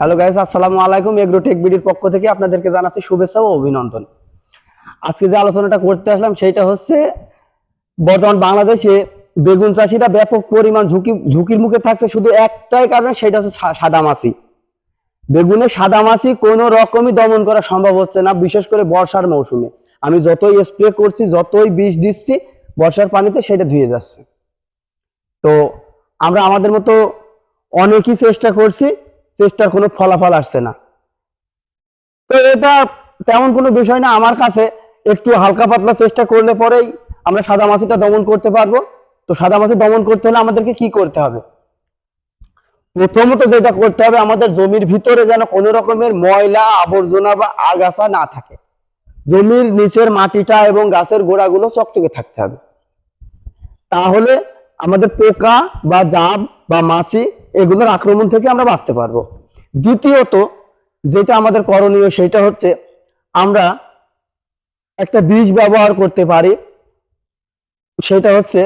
Hello guys আসসালামু আলাইকুম। Agro take বিডির পক্ষ থেকে আপনাদেরকে জানাচ্ছি শুভেচ্ছা ও অভিনন্দন। আজকে যে আলোচনাটা করতে আসলাম, সেটা হচ্ছে বর্তমান বাংলাদেশে বেগুন চাষিরা ব্যাপক পরিমাণ ঝুঁকি, ঝুঁকির মুখে থাকছে। শুধু একটাই কারণে, সেটা হচ্ছে সাদামাছি। বেগুনে সাদামাছি কোনো রকমই দমন করা সম্ভব হচ্ছে না, বিশেষ করে বর্ষার মৌসুমে। আমি যতই স্প্রে করছি, যতই বিষ দিচ্ছি, বর্ষার পানিতে সেটা ধুয়ে যাচ্ছে। তো আমরা আমাদের মতো অনেকই চেষ্টা করছি চেষ্টার কোনো ফলাফল আসছে না। তো এটা তেমন কোনো বিষয় না আমার কাছে। একটু হালকা পাতলা চেষ্টা করলে পরেই আমরা সাদা মাছিটা দমন করতে পারব। তো সাদা মাছি দমন করতে হলে আমাদেরকে কি করতে হবে? প্রথমত যেটা করতে হবে, আমাদের জমির ভিতরে যেন কোনো রকমের ময়লা, আবর্জনা বা আগাছা না থাকে। জমির নিচের মাটিটা এবং গাছের গোড়াগুলো চকচকে থাকতে হবে। তাহলে আমাদের পোকা বা জাব বা মাছি এগুলোর আক্রমণ থেকে আমরা বাঁচতে পারব। দ্বিতীয়ত, যেটা আমাদের করণীয়, সেটা হচ্ছে আমরা একটা বীজ ব্যবহার করতে পারি। সেটা হচ্ছে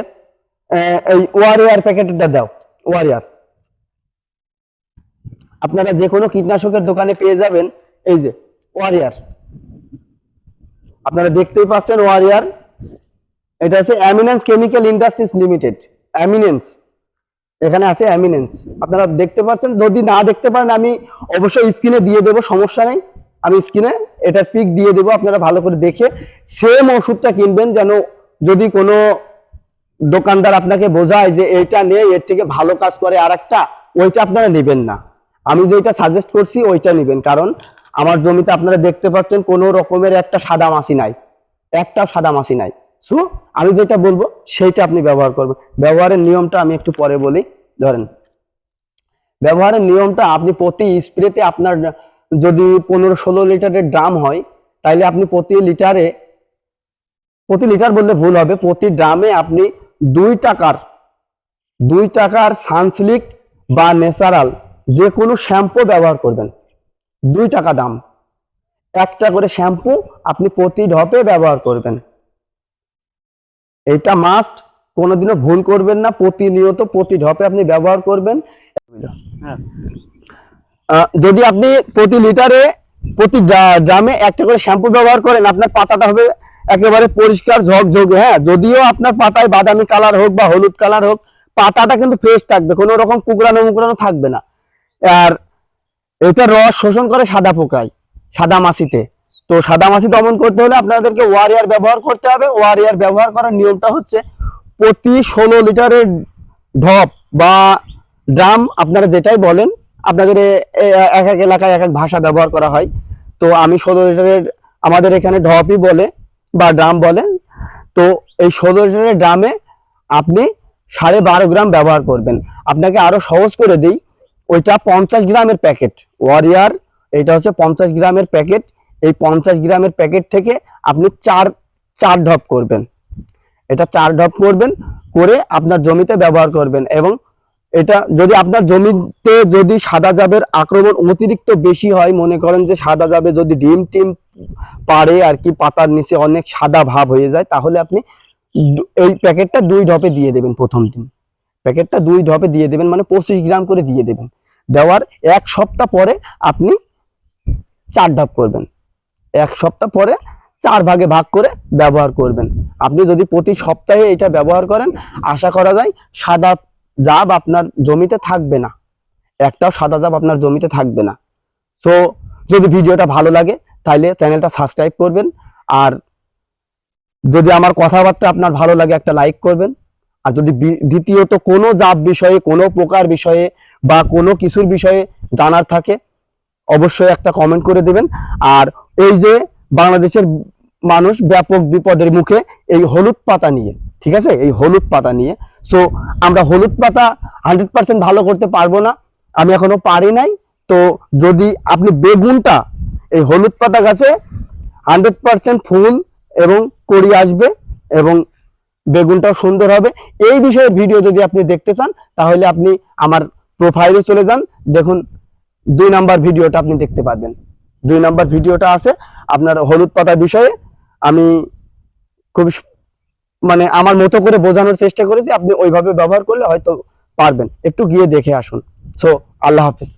এই ওয়ারিয়ার প্যাকেটটা দাও ওয়ারিয়ার আপনারা যে কোনো কীটনাশকের দোকানে পেয়ে যাবেন, এই যে ওয়ারিয়ার আপনারা দেখতেই পাচ্ছেন ওয়ারিয়ার এটা হচ্ছে eminence chemical industries limited, eminence. এখানে আছে অ্যামিনেন্স আপনারা দেখতে পাচ্ছেন, যদি না দেখতে পারেন, আমি অবশ্যই স্ক্রিনে দিয়ে দেবো, সমস্যা নেই। আমি স্ক্রিনে এটার পিক দিয়ে দেবো, আপনারা ভালো করে দেখে সেম ওষুধটা কিনবেন যেন যদি কোনো দোকানদার আপনাকে বোঝায় যে এইটা নেই, এর থেকে ভালো কাজ করে আর একটা ওইটা আপনারা নেবেন না। আমি যেটা সাজেস্ট করছি, ওইটা নেবেন। কারণ আমার জমিতে আপনারা দেখতে পাচ্ছেন, কোনো রকমের একটা সাদা মাছি নাই। একটাও সাদা মাছি নাই। সো আমি যেটা বলব, সেইটা আপনি ব্যবহার করবেন। ব্যবহারের নিয়মটা আমি একটু পরে বলি। ধরেন, ব্যবহারের নিয়মটা আপনি প্রতি স্প্রেতে আপনার যদি পনেরো ষোলো লিটারের ড্রাম হয় তাহলে আপনি প্রতি লিটারে, প্রতি লিটার বললে ভুল হবে, প্রতি ড্রামে আপনি দুই টাকার দুই টাকার সানসিলিক বা ন্যাচারাল যে কোনো শ্যাম্পু ব্যবহার করবেন। দুই টাকা দাম। একটা করে শ্যাম্পু আপনি প্রতি ঢপে ব্যবহার করবেন। এটা মাস্ট কোনোদিনও ভুল করবেন না প্রতিনিয়ত প্রতি ঢপে আপনি ব্যবহার করবেন। আহ, যদি আপনি প্রতি লিটারে প্রতি ড্রা- ড্রামে একটা করে শ্যাম্পু ব্যবহার করেন আপনার পাতাটা হবে একেবারে পরিষ্কার ঝকঝকে হ্যাঁ। যদিও আপনার পাতায় বাদামি কালার হোক বা হলুদ কালার হোক পাতাটা কিন্তু ফ্রেশ থাকবে কোনো রকম কুকড়ানো মুকড়ানো থাকবে না। আর এটা রস শোষণ করে সাদা পোকায় সাদা মাছিতে। তো সাদা মাছি দমন করতে হলে আপনাদেরকে ওয়ারিয়ার ব্যবহার করতে হবে। ওয়ারিয়ার ব্যবহার করার নিয়মটা হচ্ছে প্রতি ষোলো লিটারের ঢপ বা ড্রাম আপনারা যেটাই বলেন, আপনাদের এক এক এলাকায় এক এক ভাষা ব্যবহার করা হয়। তো আমি ষোলো লিটারের আমাদের এখানে ঢপই বলে বা ড্রাম বলে। তো এই ষোলো লিটারের ড্রামে আপনি সাড়ে বারো গ্রাম ব্যবহার করবেন। আপনাকে আরও সহজ করে দিই, ওইটা পঞ্চাশ গ্রামের প্যাকেট। ওয়ারিয়ার এটা হচ্ছে পঞ্চাশ গ্রামের প্যাকেট। এই পঞ্চাশ গ্রামের প্যাকেট থেকে আপনি চার চার ঢপ করবেন। এটা চার ঢপ করবেন, করে আপনার জমিতে ব্যবহার করবেন এবং এটা যদি আপনার জমিতে যদি সাদা জাবের আক্রমণ অতিরিক্ত বেশি হয়, মনে করেন যে সাদা জাবে যদি ডিম, টিম পারে আর কি পাতার নিচে অনেক সাদা ভাব হয়ে যায়, তাহলে আপনি এই প্যাকেটটা দুই ঢপে দিয়ে দেবেন প্রথম দিন। প্যাকেটটা দুই ঢপে দিয়ে দেবেন মানে পঁচিশ গ্রাম করে দিয়ে দেবেন। দেওয়ার এক সপ্তাহ পরে আপনি চার ঢপ করবেন। এক সপ্তাহ পরে চার ভাগে ভাগ করে ব্যবহার করবেন। আপনি যদি প্রতি সপ্তাহে এটা ব্যবহার করেন, আশা করা যায় সাদা জাব আপনার জমিতে থাকবে না। একটাও সাদা জাব আপনার জমিতে থাকবে না। তো যদি ভিডিওটা ভালো লাগে তাহলে চ্যানেলটা সাবস্ক্রাইব করবেন। আর যদি আমার কথাবার্তা আপনার ভালো লাগে, একটা লাইক করবেন। আর যদি দ্বিতীয়ত কোনো জাব বিষয়ে, কোনো প্রকার বিষয়ে বা কোনো কিছুর বিষয়ে জানার থাকে, অবশ্যই একটা কমেন্ট করে দেবেন। আর এই যে বাংলাদেশের মানুষ ব্যাপক বিপদের মুখে এই হলুদ পাতা নিয়ে, ঠিক আছে? এই হলুদ পাতা নিয়ে। সো আমরা হলুদ পাতা হান্ড্রেড পার্সেন্ট ভালো করতে পারব না। আমি এখনও পারি নাই। তো যদি আপনি বেগুনটা এই হলুদ পাতা গাছে হান্ড্রেড পার্সেন্ট ফুল এবং কড়ি আসবে এবং বেগুনটাও সুন্দর হবে, এই বিষয়ে ভিডিও যদি আপনি দেখতে চান, তাহলে আপনি আমার প্রোফাইলে চলে যান। দেখুন, দুই নাম্বার ভিডিওটা আপনি দেখতে পারবেন। দুই নাম্বার ভিডিওটা আছে, আপনার হলুদ পাতার বিষয়ে আমি খুব মানে আমার মতো করে বোঝানোর চেষ্টা করেছি, আপনি ওইভাবে ব্যবহার করলে হয়তো পারবেন। একটু গিয়ে দেখে আসুন। সো আল্লাহ হাফিজ।